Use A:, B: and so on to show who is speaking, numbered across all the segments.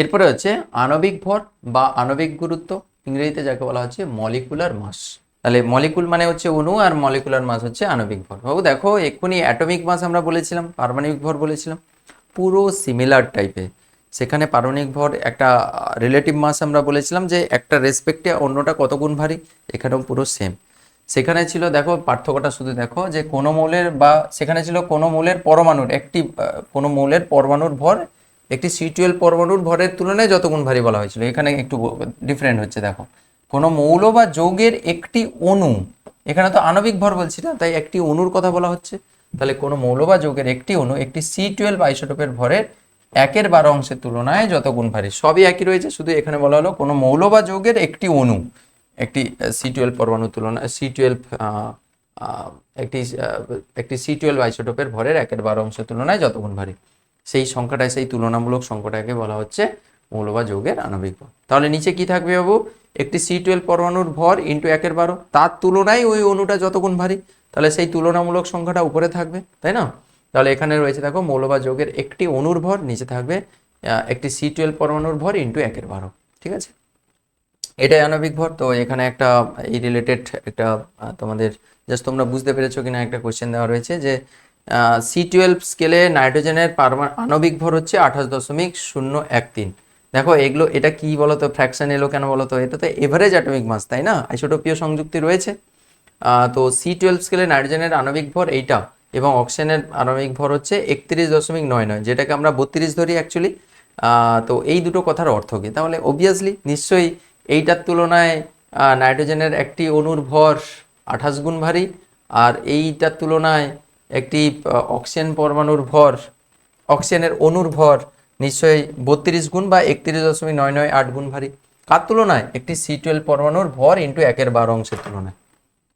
A: এরপরে হচ্ছে আণবিক ভর বা আণবিক গুরুত্ব, ইংরেজিতে যাকে বলা হচ্ছে মলিকুলার মাস তাহলে মলিকুল মানে হচ্ছে অণু আর মলিকুলার মাস হচ্ছে আণবিক ভর। বাবু দেখো, এক্ষুনি অ্যাটমিক মাস আমরা বলেছিলাম, পারমাণবিক ভর বলেছিলাম, পুরো সিমিলার টাইপের সেখানে পারমাণবিক ভর একটা রিলেটিভ মাস আমরা বলেছিলাম যে একটা রেসপেক্টে অন্যটা কত গুণ ভারী, এখানেও পুরো সেম সেখানে ছিল দেখো, পার্থক্যটা শুধু দেখো যে কোনো মৌলের বা, সেখানে ছিল কোনো মৌলের পরমাণুর, একটি কোনো মৌলের পরমাণুর ভর একটি সি টুয়েলভ পরমাণুর ভরের তুলনায় যত গুণ ভারী বলা হয়েছিল। এখানে একটু ডিফারেন্ট হচ্ছে, দেখো। কোনো মৌল বা যৌগের একটি অণু, এখানে তো আণবিক ভর বলছি না, তাই একটি অণুর কথা বলা হচ্ছে। তাহলে কোনো মৌল বা যৌগের একটি অণু একটি সি টুয়েলভ আইসোটোপের ভরের একের বারো অংশের তুলনায় যত গুণ ভারী, সবই একই রয়েছে, শুধু এখানে বলা হলো কোনো মৌল বা যৌগের একটি অণু, একটি সি টুয়েলভ পরমাণু তুলনায় সি টুয়েলভ একটি একটি সি টুয়েলভ আইসোটোপের ভরের একের বারো অংশের তুলনায় যত গুণ ভারী। সেই সংখ্যাটায়, সেই তুলনামূলক সংখ্যাটাকে বলা হচ্ছে মৌল বা যৌগের আণবিক ভর তাহলে নিচে কি থাকবে বাবু? একটি সি টুয়েলভ পরমাণুর ভর ইন্টু একের বারো। তার তুলনায় ওই অণুটা যত গুণ ভারী, তাহলে সেই তুলনামূলক সংখ্যাটা উপরে থাকবে, তাই না? তাহলে এখানে রয়েছে দেখো, মৌল বা যৌগের একটি অণুর ভর, নিচে থাকবে একটি সি টুয়েলভ পরমাণুর ভর ইন্টু একের বারো, ঠিক আছে? এটাই আণবিক ভর। তো এখানে একটা, এই রিলেটেড একটা তোমাদের জাস্ট তোমরা বুঝতে পেরেছ কিনা একটা কোশ্চেন দেওয়া রয়েছে যে সি টুয়েলভ স্কেলে নাইট্রোজেনের আণবিক ভর হচ্ছে আঠাশ দশমিক শূন্য এক তিন। দেখো, এগুলো এটা কি বলতো? ফ্র্যাকশন এলো কেন বলতো? এটা তো এভারেজ অ্যাটমিক মাস তাই না? আইসোটোপীয় সংযুক্তি রয়েছে। তো সি টুয়েলভ স্কেলে নাইট্রোজেনের আণবিক ভর এইটা এবং অক্সিজেনের আণবিক ভর হচ্ছে একত্রিশ দশমিক নয় নয়, যেটাকে আমরা বত্রিশ ধরি অ্যাকচুয়ালি তো এই দুটো কথার অর্থ কি? তাহলে অবভিয়াসলি নিশ্চয়ই এইটার তুলনায় নাইট্রোজেনের একটি অণুর ভর আঠাশ গুণ ভারী, আর এইটার তুলনায় একটি অক্সিজেন পরমাণুর ভর, অক্সিজেনের অণুর ভর নিশ্চয়ই বত্রিশ গুণ বা একত্রিশ দশমিক নয় নয় আট গুণ ভারী। কার তুলনায়? একটি সি টুয়েলভ পরমাণুর ভর ইন্টু একের বারো অংশের তুলনায়।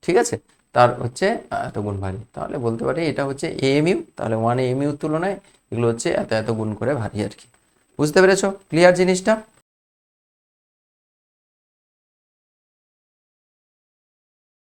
A: ঠিক আছে? তার হচ্ছে এত গুণ ভারী। তাহলে বলতে পারি এটা হচ্ছে এএমইউ তাহলে ওয়ান এএমইউর তুলনায় এগুলো হচ্ছে এত এত গুণ করে ভারী আর কি। বুঝতে পেরেছ? ক্লিয়ার জিনিসটা?